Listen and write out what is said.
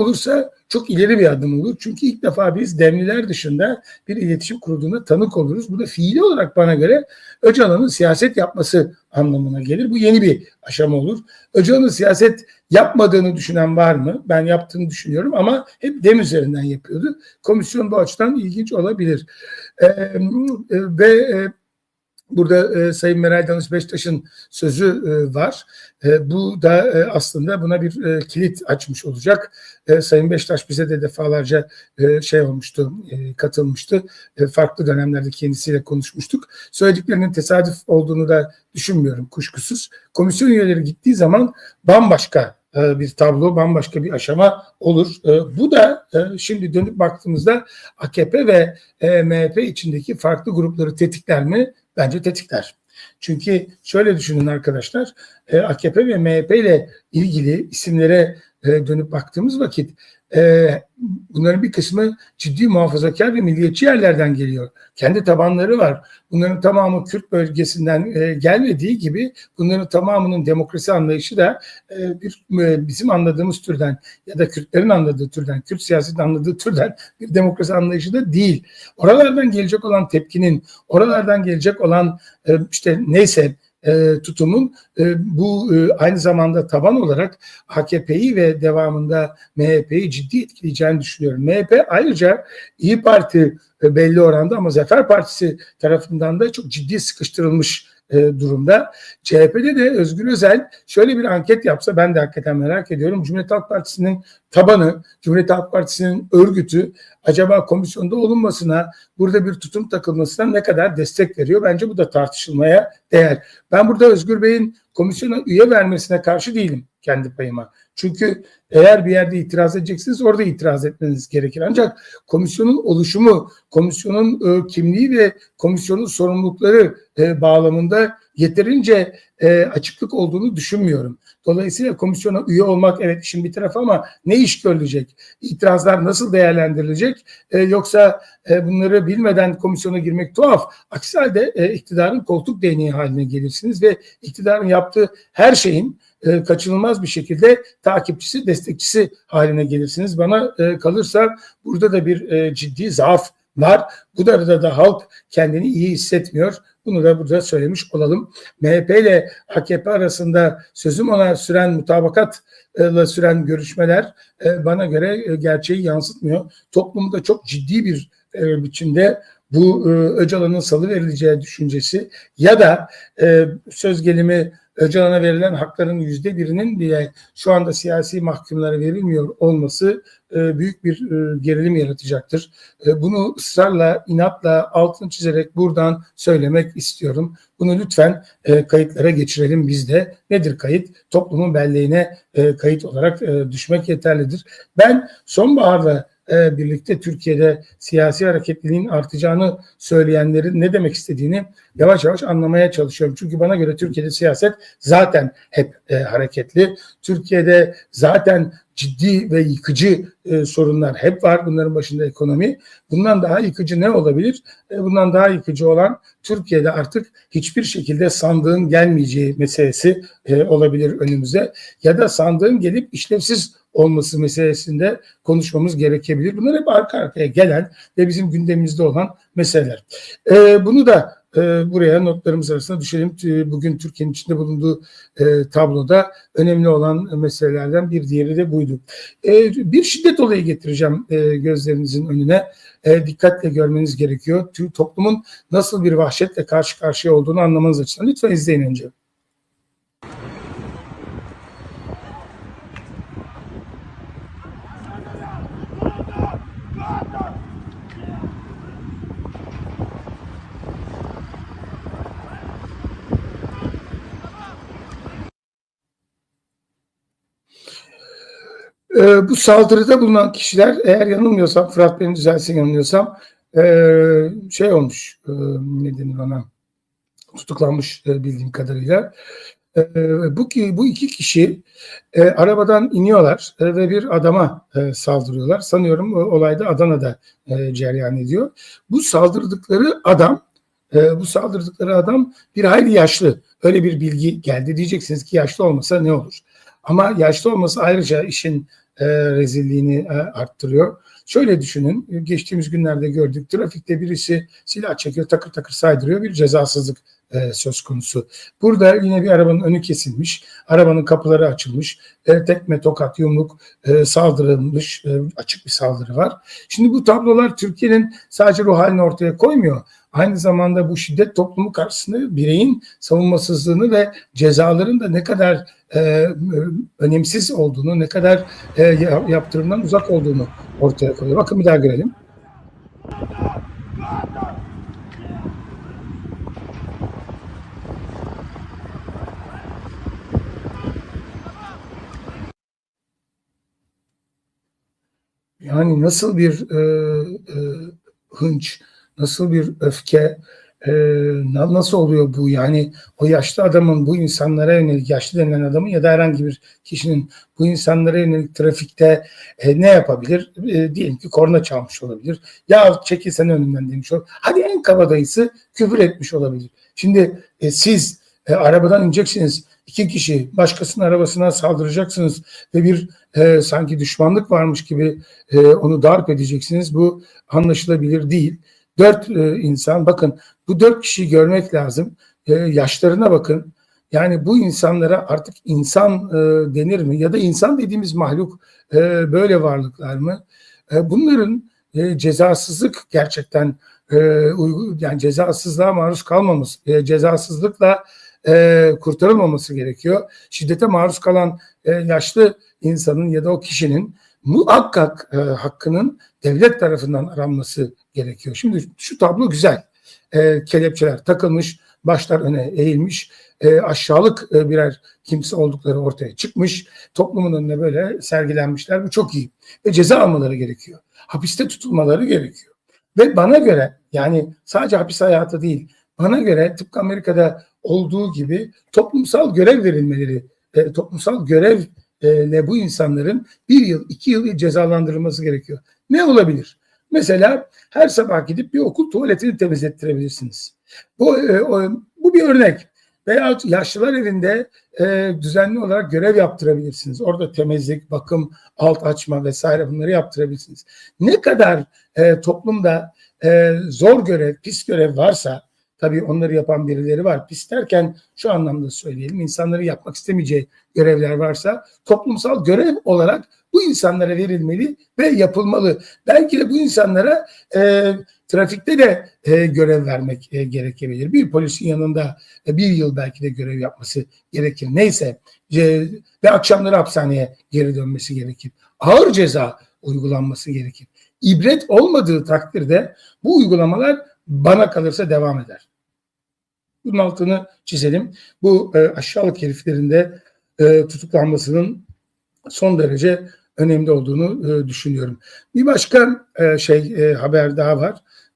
olursa çok ileri bir adım olur. Çünkü ilk defa biz demliler dışında bir iletişim kurduğuna tanık oluruz. Bu da fiili olarak bana göre Öcalan'ın siyaset yapması anlamına gelir. Bu yeni bir aşama olur. Öcalan'ın siyaset yapmadığını düşünen var mı? Ben yaptığını düşünüyorum ama hep dem üzerinden yapıyordu. Komisyon bu açıdan ilginç olabilir. Ee, ve e, Burada e, Sayın Meral Danış Beştaş'ın sözü e, var. E, bu da e, aslında buna bir e, kilit açmış olacak. E, Sayın Beştaş bize de defalarca e, şey olmuştu, e, katılmıştı. E, farklı dönemlerde kendisiyle konuşmuştuk. Söylediklerinin tesadüf olduğunu da düşünmüyorum kuşkusuz. Komisyon üyeleri gittiği zaman bambaşka e, bir tablo, bambaşka bir aşama olur. E, bu da e, şimdi dönüp baktığımızda AKP ve MHP içindeki farklı grupları tetikler mi? Bence tetikler. Çünkü şöyle düşünün arkadaşlar, AKP ve MHP ile ilgili isimlere dönüp baktığımız vakit e, bunların bir kısmı ciddi muhafazakar ve milliyetçi yerlerden geliyor. Kendi tabanları var. Bunların tamamı Kürt bölgesinden e, gelmediği gibi bunların tamamının demokrasi anlayışı da e, bir bizim anladığımız türden ya da Kürtlerin anladığı türden, Kürt siyasetin anladığı türden bir demokrasi anlayışı da değil. Oralardan gelecek olan tepkinin, oralardan gelecek olan e, işte neyse e, tutumun e, bu e, aynı zamanda taban olarak AKP'yi ve devamında MHP'yi ciddi etkileyeceğini düşünüyorum. MHP ayrıca İyi Parti e, belli oranda ama Zafer Partisi tarafından da çok ciddi sıkıştırılmış e, durumda. CHP'de de Özgür Özel şöyle bir anket yapsa ben de hakikaten merak ediyorum. Cumhuriyet Halk Partisi'nin tabanı, Cumhuriyet Halk Partisi'nin örgütü acaba komisyonda olunmasına, burada bir tutum takılmasına ne kadar destek veriyor? Bence bu da tartışılmaya değer. Ben burada Özgür Bey'in komisyona üye vermesine karşı değilim kendi payıma. Çünkü eğer bir yerde itiraz edeceksiniz orada itiraz etmeniz gerekir. Ancak komisyonun oluşumu, komisyonun e, kimliği ve komisyonun sorumlulukları e, bağlamında yeterince e, açıklık olduğunu düşünmüyorum. Dolayısıyla komisyona üye olmak evet işin bir tarafı ama ne iş görülecek? İtirazlar nasıl değerlendirilecek? E, yoksa e, bunları bilmeden komisyona girmek tuhaf. Aksi halde e, iktidarın koltuk değneği haline gelirsiniz ve iktidarın yaptığı her şeyin e, kaçınılmaz bir şekilde takipçisi, destekçisi haline gelirsiniz. Bana e, kalırsa burada da bir e, ciddi zaaf var. Bu da da, halk kendini iyi hissetmiyor. Bunu da burada söylemiş olalım. MHP ile AKP arasında sözüm ona süren mutabakatla süren görüşmeler e, bana göre e, gerçeği yansıtmıyor. Toplumda çok ciddi bir e, biçimde bu Öcalan'ın salı verileceği düşüncesi ya da söz gelimi Öcalan'a verilen hakların yüzde birinin bile şu anda siyasi mahkumlara verilmiyor olması e, büyük bir e, gerilim yaratacaktır. E, bunu ısrarla, inatla altını çizerek buradan söylemek istiyorum. Bunu lütfen kayıtlara geçirelim biz de. Nedir kayıt? Toplumun belleğine kayıt olarak düşmek yeterlidir. Ben sonbaharda e, birlikte Türkiye'de siyasi hareketliliğin artacağını söyleyenlerin ne demek istediğini yavaş yavaş anlamaya çalışıyorum. Çünkü bana göre Türkiye'de siyaset zaten hep e, hareketli. Türkiye'de zaten ciddi ve yıkıcı e, sorunlar hep var. Bunların başında ekonomi. Bundan daha yıkıcı ne olabilir? E, bundan daha yıkıcı olan Türkiye'de artık hiçbir şekilde sandığın gelmeyeceği meselesi e, olabilir önümüze. Ya da sandığın gelip işlevsiz olması meselesinde konuşmamız gerekebilir. Bunlar hep arka arkaya gelen ve bizim gündemimizde olan meseleler. E, bunu da e, buraya notlarımız arasında düşelim. Bugün Türkiye'nin içinde bulunduğu e, tabloda önemli olan meselelerden bir diğeri de buydu. E, bir şiddet olayı getireceğim e, gözlerinizin önüne. E, dikkatle görmeniz gerekiyor. Toplumun nasıl bir vahşetle karşı karşıya olduğunu anlamanız açısından. Lütfen izleyin önce. E, bu saldırıda bulunan kişiler eğer yanılmıyorsam Fırat beni düzelsin yanılmıyorsam e, şey olmuş e, ne denir ona tutuklanmış e, bildiğim kadarıyla. E, bu ki bu iki kişi e, arabadan iniyorlar e, ve bir adama e, saldırıyorlar. Sanıyorum o, olayda Adana'da e, cereyan ediyor. Bu saldırdıkları adam e, bu saldırdıkları adam bir hayli yaşlı. Öyle bir bilgi geldi. Diyeceksiniz ki yaşlı olmasa ne olur? Ama yaşlı olması ayrıca işin e, rezilliğini e, arttırıyor. Şöyle düşünün, geçtiğimiz günlerde gördük. Trafikte birisi silah çekiyor, takır takır saydırıyor. Bir cezasızlık e, söz konusu. Burada yine bir arabanın önü kesilmiş, arabanın kapıları açılmış, e, tekme, tokat, yumruk e, saldırılmış, e, açık bir saldırı var. Şimdi bu tablolar Türkiye'nin sadece ruh halini ortaya koymuyor. Aynı zamanda bu şiddet toplumu karşısında bireyin savunmasızlığını ve cezaların da ne kadar e, önemsiz olduğunu, ne kadar e, yaptırımdan uzak olduğunu ortaya koyuyor. Bakın bir daha görelim. Yani nasıl bir e, e, hınç, nasıl bir öfke, e, nasıl oluyor bu? Yani o yaşlı adamın bu insanlara yönelik, yaşlı denilen adamın ya da herhangi bir kişinin bu insanlara yönelik trafikte e, ne yapabilir? E, diyelim ki korna çalmış olabilir. Ya çekilsen önümden demiş olur. Hadi en kabadayısı küfür etmiş olabilir. Şimdi e, siz e, arabadan ineceksiniz. iki kişi başkasının arabasına saldıracaksınız ve bir e, sanki düşmanlık varmış gibi e, onu darp edeceksiniz. Bu anlaşılabilir değil. Dört e, insan bakın bu dört kişiyi görmek lazım. E, yaşlarına bakın. Yani bu insanlara artık insan e, denir mi? Ya da insan dediğimiz mahluk e, böyle varlıklar mı? E, bunların e, cezasızlık gerçekten e, yani cezasızlığa maruz kalmamız, e, cezasızlıkla e, kurtarılmaması gerekiyor. Şiddete maruz kalan e, yaşlı insanın ya da o kişinin muhakkak e, hakkının devlet tarafından aranması gerekiyor. Şimdi şu tablo güzel. E, kelepçeler takılmış, başlar öne eğilmiş, e, aşağılık e, birer kimse oldukları ortaya çıkmış. Toplumun önüne böyle sergilenmişler. Bu çok iyi. Ve ceza almaları gerekiyor. Hapiste tutulmaları gerekiyor. Ve bana göre yani sadece hapis hayatı değil, bana göre tıpkı Amerika'da olduğu gibi toplumsal görev verilmeleri, e, toplumsal görevle bu insanların bir yıl, iki yıl cezalandırılması gerekiyor. Ne olabilir? Mesela her sabah gidip bir okul tuvaletini temizlettirebilirsiniz. Bu, e, bu bir örnek. Veya yaşlılar evinde e, düzenli olarak görev yaptırabilirsiniz. Orada temizlik, bakım, alt açma vesaire bunları yaptırabilirsiniz. Ne kadar e, toplumda e, zor görev, pis görev varsa tabii onları yapan birileri var. Pis derken şu anlamda söyleyelim. insanları yapmak istemeyeceği görevler varsa toplumsal görev olarak bu insanlara verilmeli ve yapılmalı. Belki de bu insanlara e, trafikte de e, görev vermek e, gerekebilir. Bir polisin yanında e, bir yıl belki de görev yapması gerekir. Neyse e, ve akşamları hapishaneye geri dönmesi gerekir. Ağır ceza uygulanması gerekir. İbret olmadığı takdirde bu uygulamalar bana kalırsa devam eder. Bunun altını çizelim. Bu e, aşağılık heriflerinde e, tutuklanmasının son derece önemli olduğunu e, düşünüyorum. Bir başka e, şey e, haber daha var.